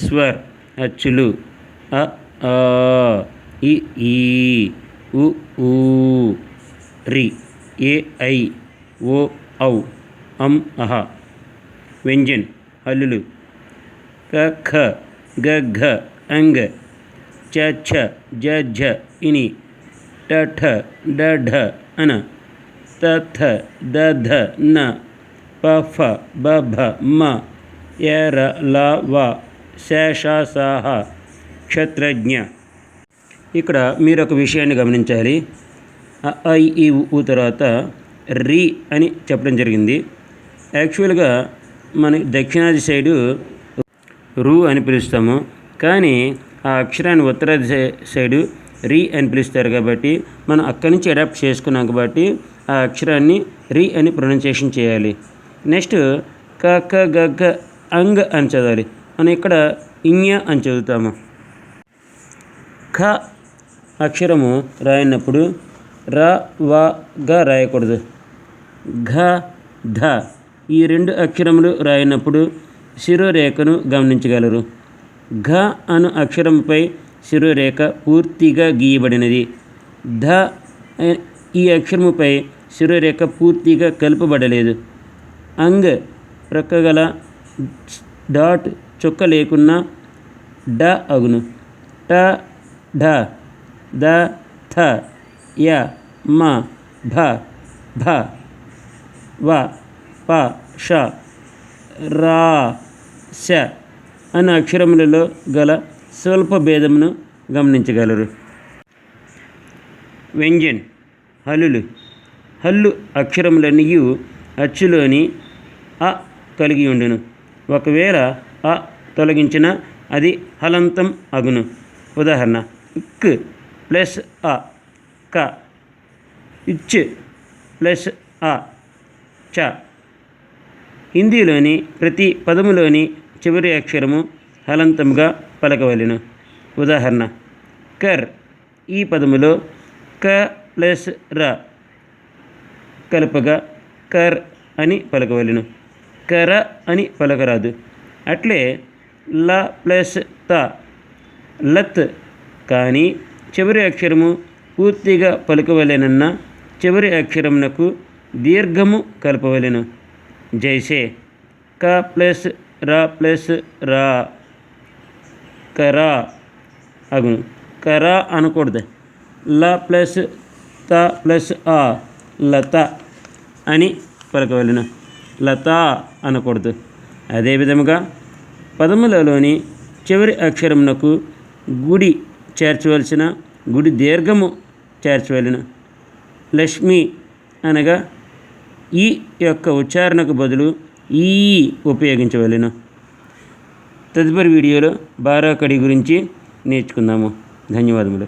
స్వర్ అచ్చులు. అ ఆ ఇ ఈ ఉ ఊ రి ఏ ఐ ఓ ఔ అం అహ. వ్యంజన్ హల్లులు. క ఖ గ ఘ అంగ. చ ఛ జ ఝ ఇని. ట ఠ డ ఢ అన. త థ ద ధ న. ప ఫ బ భ మ. య ర ల వ శేషాసాహ క్షత్రజ్ఞ. ఇక్కడ మీరు ఒక విషయాన్ని గమనించాలి. ఐ ఈ ఊ తర్వాత రి అని చెప్పడం జరిగింది. యాక్చువల్గా మన దక్షిణాది సైడు రు అని పిలుస్తాము. కానీ ఆ అక్షరాన్ని ఉత్తరాది సై- సైడు రి అని పిలుస్తారు కాబట్టి మనం అక్కడి నుంచి అడాప్ట్ చేసుకున్నాం కాబట్టి ఆ అక్షరాన్ని రి అని ప్రొనౌన్సియేషన్ చేయాలి. నెక్స్ట్ క క గ గ అంగ్ అని చదవాలి. అని ఇక్కడ ఇంయ అని చదువుతాము. ఖ అక్షరము రాయినప్పుడు ర వ గ రాయకూడదు. ఘ ధ ఈ రెండు అక్షరములు రాయినప్పుడు శిరోరేఖను గమనించగలరు. ఘ అను అక్షరంపై శిరోరేఖ పూర్తిగా గీయబడినది. ధ ఈ అక్షరముపై శిరోరేఖ పూర్తిగా కలుపబడలేదు. అంగ్ ప్రక్కగల డాట్ చుక్క లేకున్నా డ అగును. ట ఢ ద థ య మ భ భ వ ప ష రా శ అన్న అక్షరములలో గల స్వల్ప భేదమును గమనించగలరు. వ్యంజన్ హల్లులు. హల్లు అక్షరములన్నీ అచ్చులోని అ కలిగి ఉండును. ఒకవేళ అ తొలగించిన అది హలంతం అగును. ఉదాహరణ ఇక్ ప్లస్ అ క ఇచ్ ప్లస్ అ చ. హిందీలోని ప్రతి పదములోని చివరి అక్షరము హలంతముగా పలకవలెను. ఉదాహరణ కర్ ఈ పదములో క ప్లస్ ర కలపగా కర్ అని పలకవలెను. కర అని పలకరాదు. అట్లే ల ప్లస్ త. లత్ కానీ చివరి అక్షరము పూర్తిగా పలుకవలెనన్న చివరి అక్షరమునకు దీర్ఘము కలపవలెను. జైసే. క ప్లస్ ర ప్లస్ రా. కరా అగును కరా అనకూడదు. ల ప్లస్ త ప్లస్ ఆ లత అని పలకవలెను. లత అనకూడదు. అదేవిధముగా పదములలోని చివరి అక్షరమునకు గుడి చేర్చవలసిన గుడి దీర్ఘము చేర్చవలన. లక్ష్మి అనగా ఈ యొక్క ఉచ్చారణకు బదులు ఈ ఉపయోగించవలెను. తదుపరి వీడియోలో బారాకడి గురించి నేర్చుకుందాము. ధన్యవాదములు.